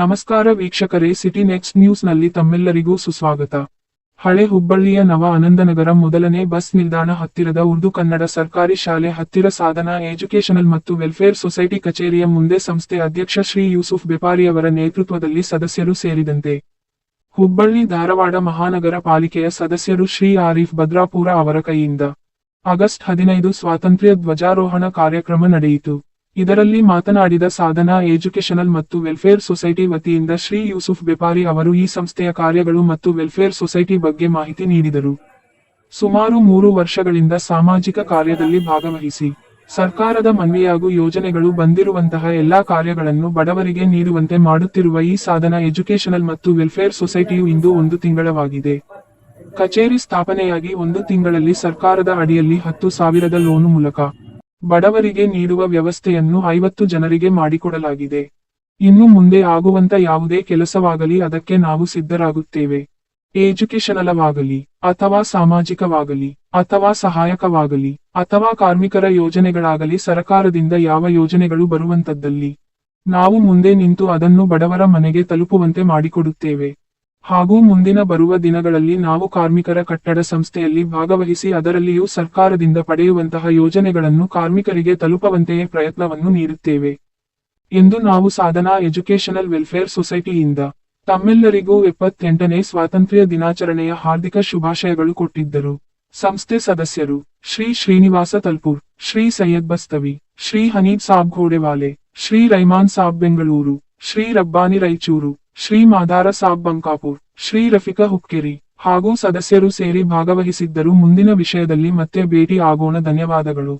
ನಮಸ್ಕಾರ ವೀಕ್ಷಕರೇ, city next ನ್ಯೂಸ್ನಲ್ಲಿ ತಮ್ಮೆಲ್ಲರಿಗೂ ಸುಸ್ವಾಗತ. ಹಳೆ ಹುಬ್ಬಳ್ಳಿಯ ನವ ಆನಂದನಗರ ಮೊದಲನೇ ಬಸ್ ನಿಲ್ದಾಣ ಹತ್ತಿರದ ಉರ್ದು ಕನ್ನಡ ಸರ್ಕಾರಿ ಶಾಲೆ ಹತ್ತಿರ ಸಾಧನ ಎಜುಕೇಶನಲ್ ಮತ್ತು ವೆಲ್ಫೇರ್ ಸೊಸೈಟಿ ಕಚೇರಿಯ ಮುಂದೆ ಸಂಸ್ಥೆ ಅಧ್ಯಕ್ಷ ಶ್ರೀ ಯೂಸುಫ್ ಬೆಪಾರಿಯವರ ನೇತೃತ್ವದಲ್ಲಿ ಸದಸ್ಯರು ಸೇರಿದಂತೆ ಹುಬ್ಬಳ್ಳಿ ಧಾರವಾಡ ಮಹಾನಗರ ಪಾಲಿಕೆಯ ಸದಸ್ಯರು ಶ್ರೀ ಆರೀಫ್ ಭದ್ರಾಪುರ ಅವರ ಕೈಯಿಂದ ಆಗಸ್ಟ್ ಹದಿನೈದು ಸ್ವಾತಂತ್ರ್ಯ ಧ್ವಜಾರೋಹಣ ಕಾರ್ಯಕ್ರಮ ನಡೆಯಿತು. ಇದರಲ್ಲಿ ಮಾತನಾಡಿದ ಸಾಧನಾ ಎಜುಕೇಶನಲ್ ಮತ್ತು ವೆಲ್ಫೇರ್ ಸೊಸೈಟಿ ವತಿಯಿಂದ ಶ್ರೀ ಯೂಸುಫ್ ಬೆಪಾರಿ ಅವರು ಈ ಸಂಸ್ಥೆಯ ಕಾರ್ಯಗಳು ಮತ್ತು ವೆಲ್ಫೇರ್ ಸೊಸೈಟಿ ಬಗ್ಗೆ ಮಾಹಿತಿ ನೀಡಿದರು. ಸುಮಾರು ಮೂರು ವರ್ಷಗಳಿಂದ ಸಾಮಾಜಿಕ ಕಾರ್ಯದಲ್ಲಿ ಭಾಗವಹಿಸಿ, ಸರ್ಕಾರದ ಮನ್ವಿಯಾಗೂ ಯೋಜನೆಗಳು ಬಂದಿರುವಂತಹ ಎಲ್ಲಾ ಕಾರ್ಯಗಳನ್ನು ಬಡವರಿಗೆ ನೀಡುವಂತೆ ಮಾಡುತ್ತಿರುವ ಈ ಸಾಧನ ಎಜುಕೇಶನಲ್ ಮತ್ತು ವೆಲ್ಫೇರ್ ಸೊಸೈಟಿಯು ಇಂದು ಒಂದು ತಿಂಗಳವಾಗಿದೆ. ಕಚೇರಿ ಸ್ಥಾಪನೆಯಾಗಿ ಒಂದು ತಿಂಗಳಲ್ಲಿ ಸರ್ಕಾರದ ಅಡಿಯಲ್ಲಿ ಹತ್ತು ಸಾವಿರದ ಲೋನು ಮೂಲಕ ಬಡವರಿಗೆ ನೀಡುವ ವ್ಯವಸ್ಥೆಯನ್ನು ಐವತ್ತು ಜನರಿಗೆ ಮಾಡಿಕೊಡಲಾಗಿದೆ. ಇನ್ನು ಮುಂದೆ ಆಗುವಂತ ಯಾವುದೇ ಕೆಲಸವಾಗಲಿ ಅದಕ್ಕೆ ನಾವು ಸಿದ್ಧರಾಗುತ್ತೇವೆ. ಎಜುಕೇಶನಲವಾಗಲಿ ಅಥವಾ ಸಾಮಾಜಿಕವಾಗಲಿ, ಅಥವಾ ಸಹಾಯಕವಾಗಲಿ, ಅಥವಾ ಕಾರ್ಮಿಕರ ಯೋಜನೆಗಳಾಗಲಿ ಸರಕಾರದಿಂದ ಯಾವ ಯೋಜನೆಗಳು ಬರುವಂತದ್ದಲ್ಲಿ. ನಾವು ಮುಂದೆ ನಿಂತು ಅದನ್ನು ಬಡವರ ಮನೆಗೆ ತಲುಪುವಂತೆ ಮಾಡಿಕೊಡುತ್ತೇವೆ. ಹಾಗೂ ಮುಂದಿನ ಬರುವ ದಿನಗಳಲ್ಲಿ ನಾವು ಕಾರ್ಮಿಕರ ಕಟ್ಟಡ ಸಂಸ್ಥೆಯಲ್ಲಿ ಭಾಗವಹಿಸಿ ಅದರಲ್ಲಿಯೂ ಸರ್ಕಾರದಿಂದ ಪಡೆಯುವಂತಹ ಯೋಜನೆಗಳನ್ನು ಕಾರ್ಮಿಕರಿಗೆ ತಲುಪುವಂತೆಯೇ ಪ್ರಯತ್ನವನ್ನು ನೀಡುತ್ತೇವೆ ಎಂದು ನಾವು ಸಾಧನಾ ಎಜುಕೇಶನಲ್ ವೆಲ್ಫೇರ್ ಸೊಸೈಟಿಯಿಂದ ತಮ್ಮೆಲ್ಲರಿಗೂ ಎಪ್ಪತ್ತೆಂಟನೇ ಸ್ವಾತಂತ್ರ್ಯ ದಿನಾಚರಣೆಯ ಹಾರ್ದಿಕ ಶುಭಾಶಯಗಳು ಕೊಟ್ಟಿದ್ದರು. ಸಂಸ್ಥೆ ಸದಸ್ಯರು ಶ್ರೀ ಶ್ರೀನಿವಾಸ ತಲ್ಪೂರ್, ಶ್ರೀ ಸೈಯದ್ ಬಸ್ತವಿ, ಶ್ರೀ ಹನೀದ್ ಸಾಬ್ ಘೋಡೆವಾಲೆ ಶ್ರೀ ರೈಮಾನ್ ಸಾಬ್ ಬೆಂಗಳೂರು, ಶ್ರೀ ರಬ್ಬಾನಿ ರೈಚೂರು ಶ್ರೀ ಮಾದಾರ ಸಾಬ್ ಬಂಕಾಪುರ್, ಶ್ರೀ ರಫಿಕಾ ಹುಕ್ಕೇರಿ ಹಾಗೂ ಸದಸ್ಯರು ಸೇರಿ ಭಾಗವಹಿಸಿದ್ದರು. ಮುಂದಿನ ವಿಷಯದಲ್ಲಿ ಮತ್ತೆ ಭೇಟಿ ಆಗೋಣ. ಧನ್ಯವಾದಗಳು.